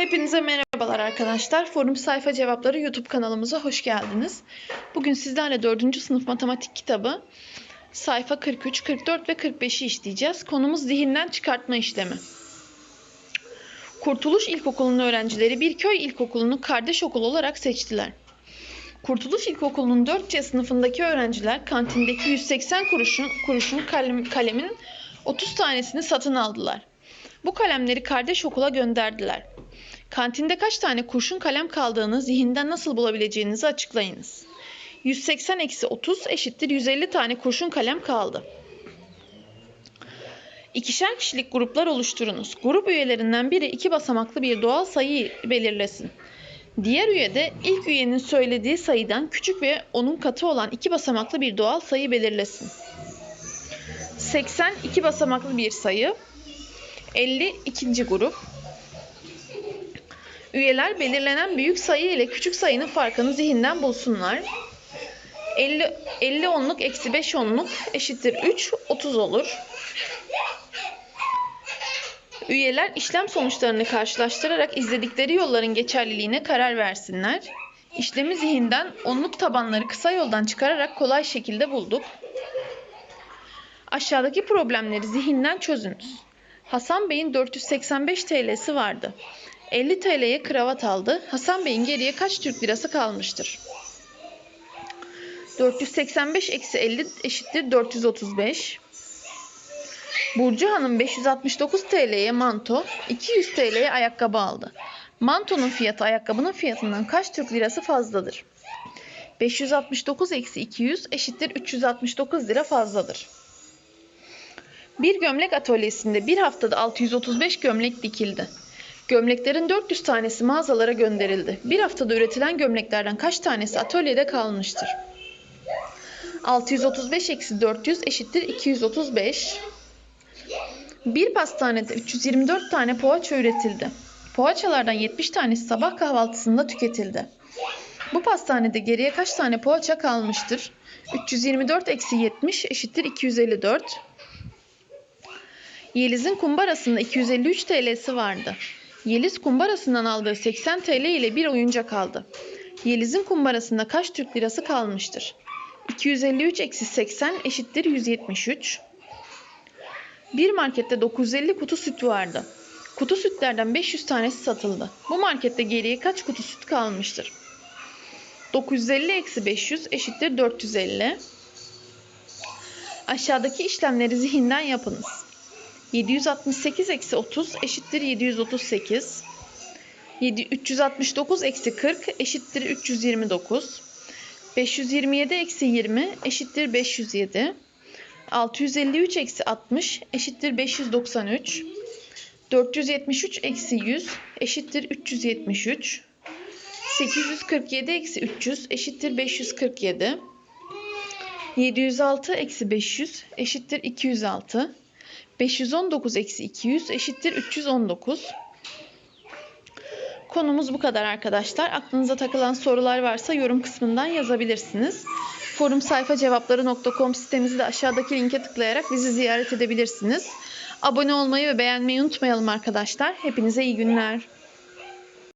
Hepinize merhabalar arkadaşlar. Forum Sayfa Cevapları YouTube kanalımıza hoş geldiniz. Bugün sizlerle 4. sınıf matematik kitabı sayfa 43, 44 ve 45'i işleyeceğiz. Konumuz zihinden çıkartma işlemi. Kurtuluş İlkokulu'nun öğrencileri bir köy ilkokulunu kardeş okul olarak seçtiler. Kurtuluş İlkokulu'nun 4C sınıfındaki öğrenciler kantindeki 180 kuruşun, kuruşun kalem, kalemin 30 tanesini satın aldılar. Bu kalemleri kardeş okula gönderdiler. Kantinde kaç tane kurşun kalem kaldığını zihinden nasıl bulabileceğinizi açıklayınız. 180 eksi 30 eşittir 150 tane kurşun kalem kaldı. İkişer kişilik gruplar oluşturunuz. Grup üyelerinden biri iki basamaklı bir doğal sayı belirlesin. Diğer üye de ilk üyenin söylediği sayıdan küçük ve onun katı olan iki basamaklı bir doğal sayı belirlesin. 80 iki basamaklı bir sayı. 50 ikinci grup. Üyeler belirlenen büyük sayı ile küçük sayının farkını zihinden bulsunlar. 50, 50 onluk eksi 5 onluk eşittir 3, 30 olur. Üyeler işlem sonuçlarını karşılaştırarak izledikleri yolların geçerliliğine karar versinler. İşlemi zihinden onluk tabanları kısa yoldan çıkararak kolay şekilde bulduk. Aşağıdaki problemleri zihinden çözünüz. Hasan Bey'in 485 TL'si vardı. 50 TL'ye kravat aldı. Hasan Bey'in geriye kaç Türk lirası kalmıştır? 485 eksi 50 eşittir 435. Burcu Hanım 569 TL'ye manto, 200 TL'ye ayakkabı aldı. Mantonun fiyatı ayakkabının fiyatından kaç Türk lirası fazladır? 569 eksi 200 eşittir 369 lira fazladır. Bir gömlek atölyesinde bir haftada 635 gömlek dikildi. Gömleklerin 400 tanesi mağazalara gönderildi. Bir haftada üretilen gömleklerden kaç tanesi atölyede kalmıştır? 635 eksi 400 eşittir 235. Bir pastanede 324 tane poğaça üretildi. Poğaçalardan 70 tanesi sabah kahvaltısında tüketildi. Bu pastanede geriye kaç tane poğaça kalmıştır? 324 eksi 70 eşittir 254. Yeliz'in kumbarasında 253 TL'si vardı. Yeliz kumbarasından aldığı 80 TL ile bir oyuncak aldı. Yeliz'in kumbarasında kaç Türk lirası kalmıştır? 253 eksi 80 eşittir 173. Bir markette 950 kutu süt vardı. Kutu sütlerden 500 tanesi satıldı. Bu markette geriye kaç kutu süt kalmıştır? 950 eksi 500 eşittir 450. Aşağıdaki işlemleri zihinden yapınız. 768 eksi 30 eşittir 738. 369 eksi 40 eşittir 329. 527 eksi 20 eşittir 507. 653 eksi 60 eşittir 593. 473 eksi 100 eşittir 373. 847 eksi 300 eşittir 547. 706 eksi 500 eşittir 206. 519 eksi 200 eşittir 319. Konumuz bu kadar arkadaşlar. Aklınıza takılan sorular varsa yorum kısmından yazabilirsiniz. Forum sayfa cevapları.com sitemizi de aşağıdaki linke tıklayarak bizi ziyaret edebilirsiniz. Abone olmayı ve beğenmeyi unutmayalım arkadaşlar. Hepinize iyi günler.